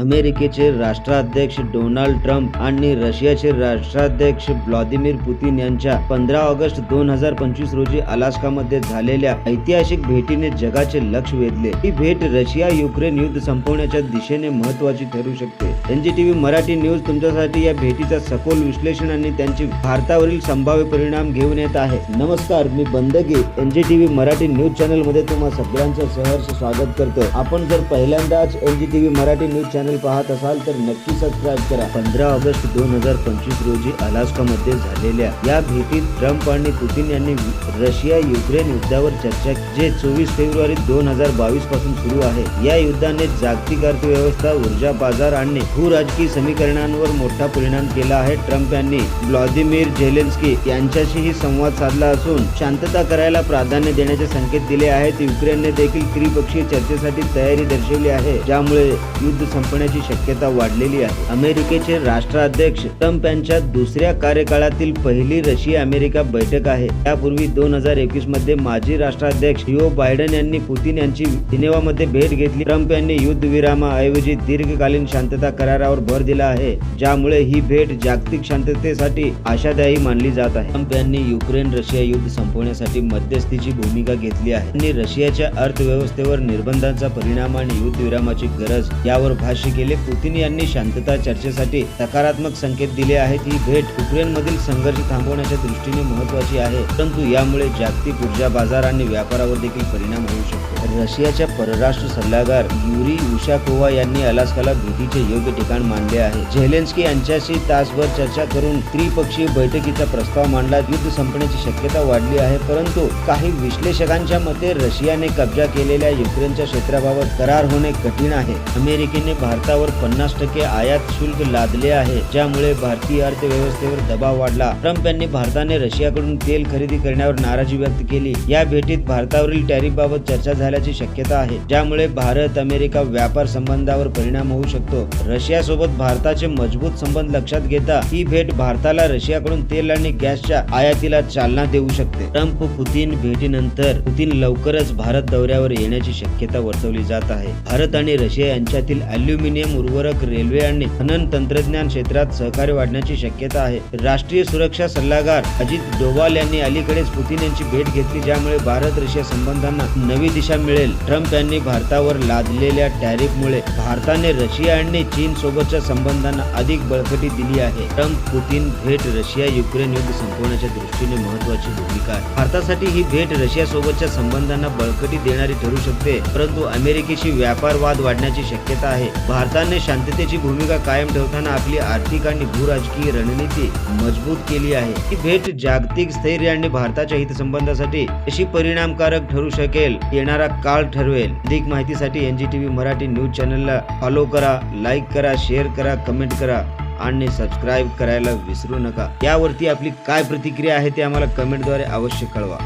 अमेरिकेचे राष्ट्राध्यक्ष Donald Trump आणि रशियाचे राष्ट्राध्यक्ष व्लादिमीर पुतिन यांच्या पंधरा ऑगस्ट दोन हजार पंचवीस रोजी अलास्कामध्ये झालेल्या ऐतिहासिक भेटीने जगाचे लक्ष वेधले. ही भेट रशिया युक्रेन युद्ध संपवण्याच्या दिशेने महत्वाची ठरू शकते. N G T V Marathi news तुमच्यासाठी या भेटीचा सखोल विश्लेषण आणि त्यांची भारतावरील संभाव्य परिणाम घेऊन येत आहे. नमस्कार मी बंदगी N G T V Marathi news चॅनलमध्ये तुम्हा सगळ्यांचं सहर्ष स्वागत करतो. आपण जर पहिल्यांदाच L G T V Marathi news channel पाहत असाल तर नक्की सबस्क्राईब करा. पंधरा ऑगस्ट दोन हजार पंचवीस रोजी अलास्का मध्ये झालेल्या या भेटीत ट्रम्प आणि पुतीन यांनी रशिया युक्रेन युद्धावर चर्चा जे चोवीस फेब्रुवारी दोन हजार बावीसपासून सुरू आहे. या युद्धाने जागतिक अर्थव्यवस्था ऊर्जा बाजार आणि भूराजकीय समीकरणांवर मोठा परिणाम केला आहे ट्रम्प यांनी. व्लादिमीर झेलेन्स्की यांच्याशीही संवाद साधला असून शांतता करायला प्राधान्य देण्याचे संकेत दिले आहेत. युक्रेनने देखील त्रिपक्षीय चर्चेसाठी तयारी दर्शवली आहे ज्यामुळे युद्ध संपण्याची शक्यता वाढलेली आहे. अमेरिकेचे राष्ट्राध्यक्ष ट्रम्प यांच्या दुसऱ्या कार्यकाळातील पहिली रशिया अमेरिका बैठक आहे. त्यापूर्वी दोन हजार एकवीसमध्ये माजी राष्ट्राध्यक्ष जो बायडन यांनी पुतिन यांची जिनेवामध्ये भेट घेतली. ट्रम्प यांनी युद्ध विरामाऐवजी दीर्घकालीन शांतता करारावर भर दिला आहे. ज्यामुळे ही भेट जागतिक शांततेसाठी आशादायी मानली जात आहे. ट्रम्प यांनी युक्रेन रशिया युद्ध संपवण्यासाठी मध्यस्थीची भूमिका घेतली आहे. त्यांनी रशियाच्या अर्थव्यवस्थेवर निर्बंधांचा परिणाम आणि युद्ध विरामाची गरज यावर भाष्य केले. पुतिन यांनी शांतता चर्चेसाठी सकारात्मक संकेत दिले आहेत. ही भेट युक्रेनमधील संघर्ष थांबवण्याच्या दृष्टीने महत्वाची आहे. परंतु यामुळे जागतिक ऊर्जा बाजार आणि व्यापारावर देखील परिणाम होऊ शकतो. रशियाच्या परराष्ट्र सल्लागार युरी उशाकोवा यांनी अलास्काला भेटीचे योग्य ठिकाण मानले आहे. झेलेन्स्की यांच्याशी तासभर चर्चा करून त्रिपक्षीय बैठकीचा प्रस्ताव मांडला. युद्ध संपण्याची शक्यता वाढली आहे परंतु काही विश्लेषकांच्या मते रशियाने कब्जा केलेल्या युक्रेनच्या क्षेत्राबाबत करार होणे कठीण आहे. अमेरिकेने भारतावर पन्नास टक्के आयात शुल्क लादले आहे ज्यामुळे भारतीय अर्थव्यवस्थेवर दबाव वाढला. ट्रम्प यांनी भारताने रशियाकडून तेल खरेदी करण्यावर नाराजी व्यक्त केली. या भेटीत भारतावरील टॅरिफ बाबत चर्चा झाल्याची शक्यता आहे ज्यामुळे भारत अमेरिका व्यापार संबंधावर परिणाम होऊ शकतो. रशियासोबत भारताचे मजबूत संबंध लक्षात घेता ही भेट भारताला रशियाकडून तेल आणि गॅसच्या आयातीला चालना देऊ शकते. ट्रम्प पुतीन भेटीनंतर पुतीन लवकरच भारत दौऱ्यावर येण्याची शक्यता वर्तवली जात आहे. भारत आणि रशिया यांच्यातील अल्युमिनियम उर्वरक रेल्वे आणि खनन तंत्रज्ञान क्षेत्रात सहकार्य वाढण्याची शक्यता आहे. राष्ट्रीय सुरक्षा सल्लागार अजित डोवाल यांनी अलीकडेच पुतीन यांची भेट घेतली ज्यामुळे भारत रशिया संबंधांना नवी दिशा मिळेल. ट्रम्प यांनी भारतावर लादलेल्या टॅरिफमुळे भारताने रशिया आणि चीन सोबतच्या संबंधांना अधिक बळकटी दिली आहे. ट्रम्प पुतीन भेट रशिया युक्रेन युद्ध संपवण्याच्या दृष्टीने महत्वाची भूमिका आहे. भारतासाठी ही भेट रशिया सोबतच्या संबंधांना बळकटी देणारी ठरू शकते परंतु अमेरिकेशी व्यापार वाद वाढण्याची शक्यता आहे. भारताने शांततेची भूमिका कायम ठेवताना आपली आर्थिक आणि भूराजकीय रणनीती मजबूत केली आहे. ही भेट जागतिक स्थैर्य आणि भारताच्या हितसंबंधासाठी कशी परिणामकारक ठरू शकेल येणारा काळ ठरवेल. अधिक माहितीसाठी एनजीटीव्ही मराठी न्यूज चॅनलला फॉलो करा लाईक करा शेअर करा कमेंट करा आणि सबस्क्राईब करायला विसरू नका. यावरती आपली काय प्रतिक्रिया आहे ते आम्हाला कमेंटद्वारे अवश्य कळवा.